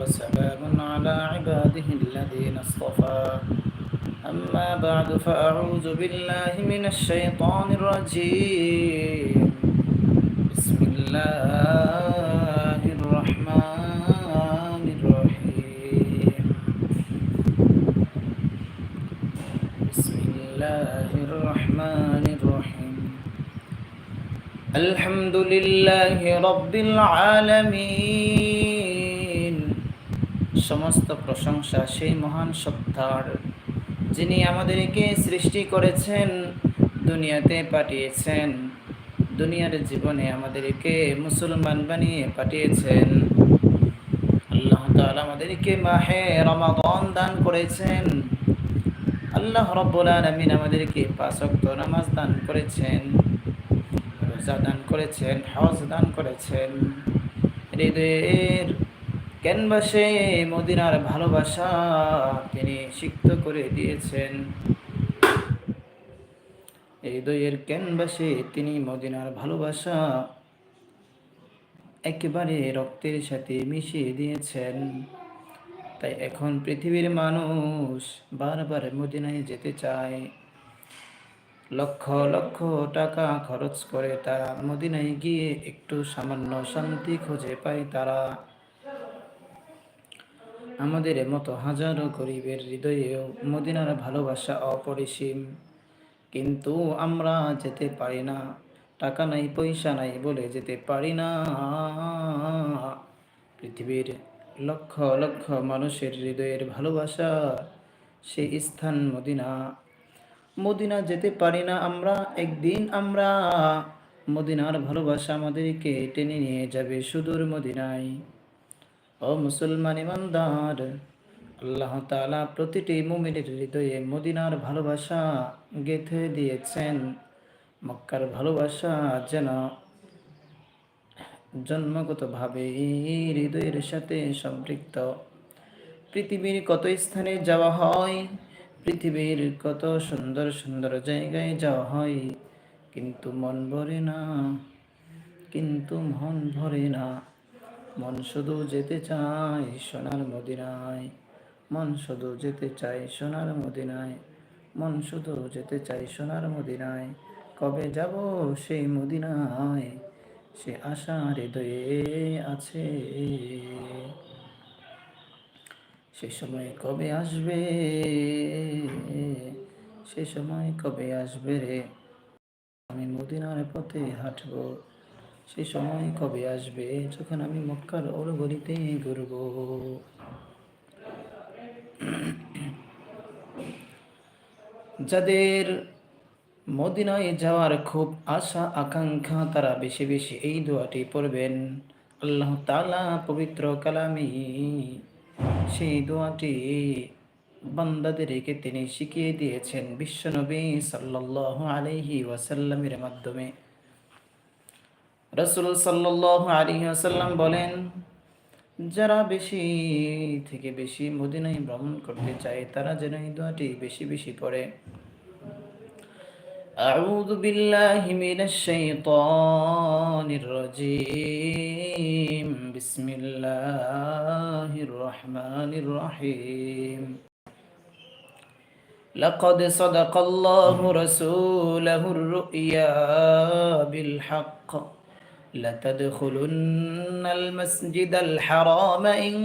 وسلام على عباده الذين اصطفى. أما بعد فأعوذ بالله من الشيطان الرجيم. بسم الله الرحمن الرحيم. بسم الله الرحمن الرحيم. الحمد لله رب العالمين. সমস্ত প্রশংসা সেই মহান সত্তার, যিনি আমাদেরকে সৃষ্টি করেছেন, দুনিয়াতে পাঠিয়েছেন, দুনিয়ার জীবনে আমাদেরকে মুসলমান বানিয়ে পাঠিয়েছেন। আল্লাহ তাআলা আমাদেরকে মাহে রমাদান দান করেছেন। আল্লাহ রব্বুল আলামিন আমাদেরকে পাঁচ ওয়াক্ত নামাজ দান করেছেন, রোজা দান করেছেন, হজ দান করেছেন। হৃদয়ের ক্যানভাসে মদিনার ভালোবাসা তিনি সিক্ত করে দিয়েছেন। হৃদয়ের ক্যানভাসে তিনি মদিনার ভালোবাসা একেবারে রক্তের সাথে মিশিয়ে দিয়েছেন। তাই এখন পৃথিবীর মানুষ বারবার মদিনায় যেতে চায়। লক্ষ লক্ষ টাকা খরচ করে তারা মদিনায় গিয়ে একটু সামান্য শান্তি খুঁজে পায় তারা। আমাদের মতো হাজারো গরিবের হৃদয়েও মদিনার ভালোবাসা অপরিসীম। কিন্তু আমরা যেতে পারি না, টাকা নাই, পয়সা নাই বলে যেতে পারি না। পৃথিবীর লক্ষ লক্ষ মানুষের হৃদয়ের ভালোবাসা সেই স্থান মদিনা। মদিনা যেতে পারি না আমরা, একদিন আমরা। মদিনার ভালোবাসা আমাদেরকে টেনে নিয়ে যাবে সুদূর মদিনায়। ও মুসলমান ইমানদার, আল্লাহ তালা প্রতিটি মুমিনের হৃদয়ে মদিনার ভালোবাসা গেথে দিয়েছেন। মক্কার ভালোবাসা যেন জন্মগতভাবে হৃদয়ের সাথে সম্পৃক্ত। পৃথিবীর কত স্থানে যাওয়া হয়, পৃথিবীর কত সুন্দর সুন্দর জায়গায় যাওয়া হয়, কিন্তু মন ভরে না, কিন্তু মন ভরে না। মন শুধু যেতে চায় সোনার মদিনায়। মন শুধু যেতে চাই সোনার মদিনায়। মন শুধু যেতে চাই সোনার মদিনায়। কবে যাব সেই মদিনায়? সে আশা হৃদয়ে আছে। সে সময় কবে আসবে? সে সময় কবে আসবে রে? আমি মদিনার পথে হাঁটবো। সেই সময় কবে আসবে? যখন আমি মক্কার অরগরিতে ঘুরব। যাদের মদিনায় যাওয়ার খুব আশা, আকাঙ্ক্ষা, তারা বেশি বেশি এই দোয়াটি পড়বেন। আল্লাহ তালা পবিত্র কালামি সেই দোয়াটি বান্দাদেরকে তিনি শিখিয়ে দিয়েছেন বিশ্বনবী সাল্লাহ আলহি ওয়াসাল্লামের মাধ্যমে। রসুল সাল্লাহ আলী আসাল্লাম বলেন যারা বেশি থেকে বেশি মদিনায় ভ্রমণ করতে চায় তারা যেন এই দোয়াটি বেশি বেশি পড়ে أعوذ بالله من الشيطان الرجيم بسم الله الرحمن الرحيم لقد صدق الله رسوله الرؤيا بالحق لتدخلن المسجد الحرام إن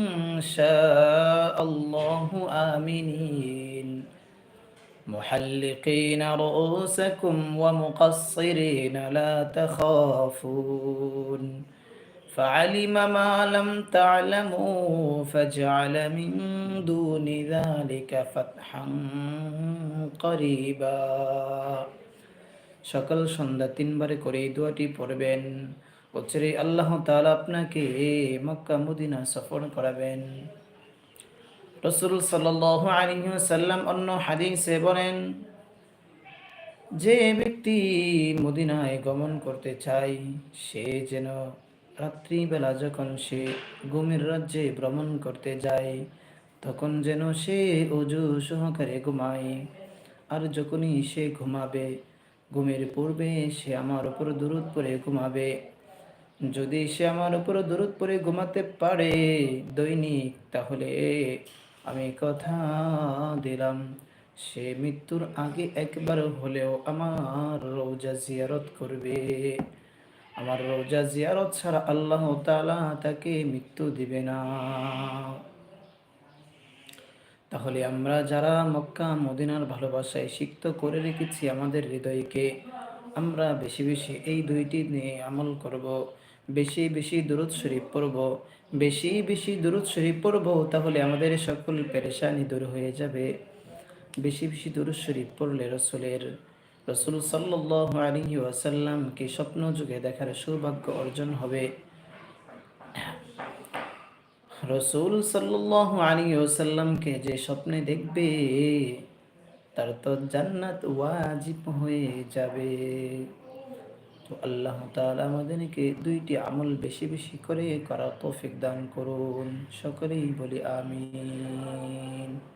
شاء الله آمنين محلقين رؤوسكم ومقصرين لا تخافون فعلم ما لم تعلموا فجعل من دون ذلك فتحا قريبا সকাল সন্ধ্যা তিনবারে করে এই দোয়াটি পড়বেন বছরে আল্লাহ তালা আপনাকে মক্কা, মদিনা সফর করাবেন। রসুল সাল্লাম অন্য হাদিসে বলেন, যে ব্যক্তি মদিনায় গমন করতে চায়, সে যেন রাত্রিবেলা যখন সে ঘুমের রাজ্যে ভ্রমণ করতে যায়, তখন যেন সে অজু সহকারে ঘুমায়। আর যখনই সে ঘুমাবে, ঘুমের পূর্বে সে আমার উপর দূরত পরে ঘুমাবে। যদি সে আমার উপর দূরত পরে ঘুমাতে পারে দৈনিক, তাহলে আমি কথা দিলাম। সে মৃত্যুর আগে একবার হলেও আমার রোজা জিয়ারত করবে। আমার রোজা জিয়ারত ছাড়া আল্লাহ তাআলা তাকে মৃত্যু দিবে না। তাহলে আমরা যারা মক্কা, মদিনার ভালোবাসায় সিক্ত করে রেখেছি আমাদের হৃদয়কে, আমরা বেশি বেশি এই দুইটি নিয়ে আমল করব। বেশি বেশি দূরত শরীফ পড়ব, বেশি বেশি দূরত শরীফ পড়ব, তাহলে আমাদের সকল পেরেশানি দূর হয়ে যাবে। বেশি বেশি দূরত শরীফ পড়লে রসুলের, রসুল সাল্লাহ আলী স্বপ্ন যুগে দেখার সৌভাগ্য অর্জন হবে। রসুল সাল্লাহ ওসাল্লামকে যে স্বপ্নে দেখবে, তার তো জান্নাত ওয়াজিব হয়ে যাবে। তো আল্লাহ তালা আমাদেরকে দুইটি আমল বেশি বেশি করে করা তৌফিক দান করুন। সকলেই বলি আমিন।